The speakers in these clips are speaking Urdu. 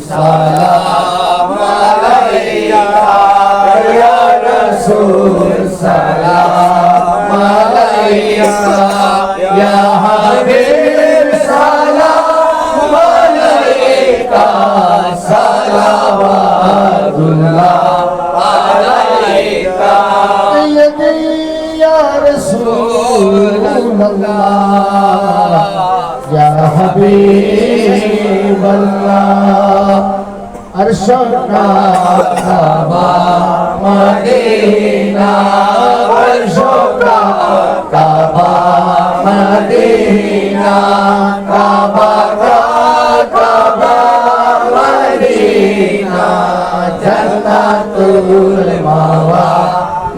سلام یا رسول سلام یا حبیب سلام علیکہ صلوات اللہ علیکہ یا رسول اللہ یا حبیب আল্লাহ আর কাবা মদিনা মানে আর কাবা মদিনা মানে কাবা কাবা মদিনা মানে জান্নাতুল মাওয়া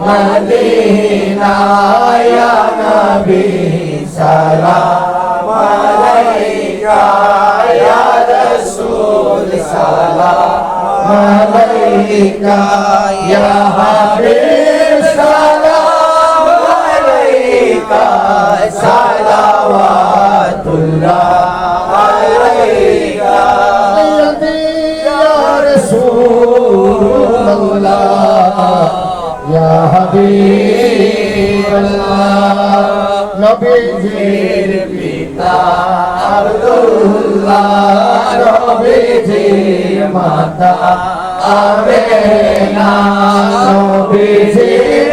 মদিনা ইয়া নবী সালাম আলাইকা। سلام علیکہ یا حبیب سلام علیکہ صلوات اللہ علیکہ یا رسول اللہ، یا حبیب اللہ، نبی جیر پیتا عبداللہ۔ نبی جیر ماتا آمینا نبی جیر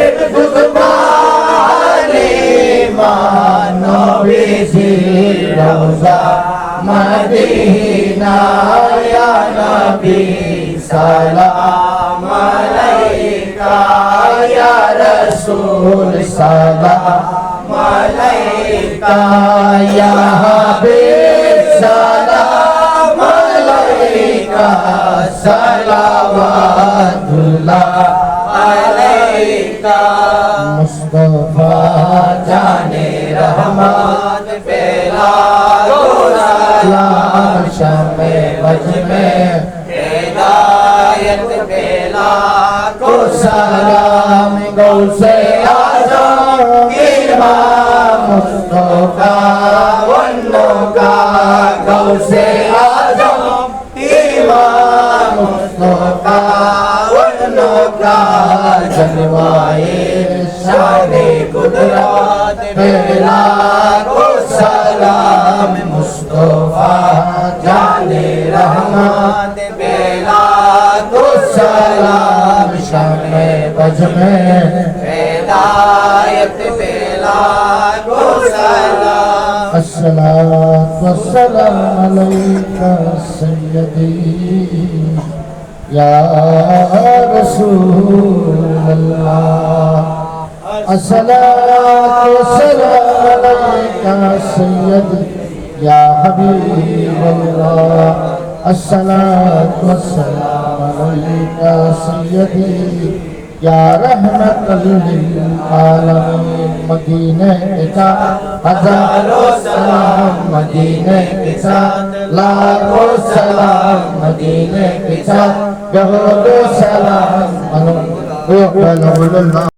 حلیمہ نبی جیر روزہ مدینہ یا نبی سلام علیکہ یا رسول سلام علیکہ یا حبیب صلوات اللہ علیکہ۔ مصطفیٰ جانے رحمت سلام وج میں ہدایت کو سلام گو سے آجام امام مصطفیٰ ونو کا گو سے کا جنوائے شان قدرت پیلا کو سلام مصطفیٰ جان رحمت پیلا کو سلام شام بج میں ہدایت پیلا کو سلام السلام والسلام علیکہ سیدی یا رسول اللہ الصلاة والسلام عليك سيد يا حبيب الله. الصلاة والسلام عليك سيدي يا رحمة للعالمين. مدينة کا ہزاروں سلام، مدینے کے ساتھ لاکھوں سلام، مدینے کے ساتھ بہت سلام، منو۔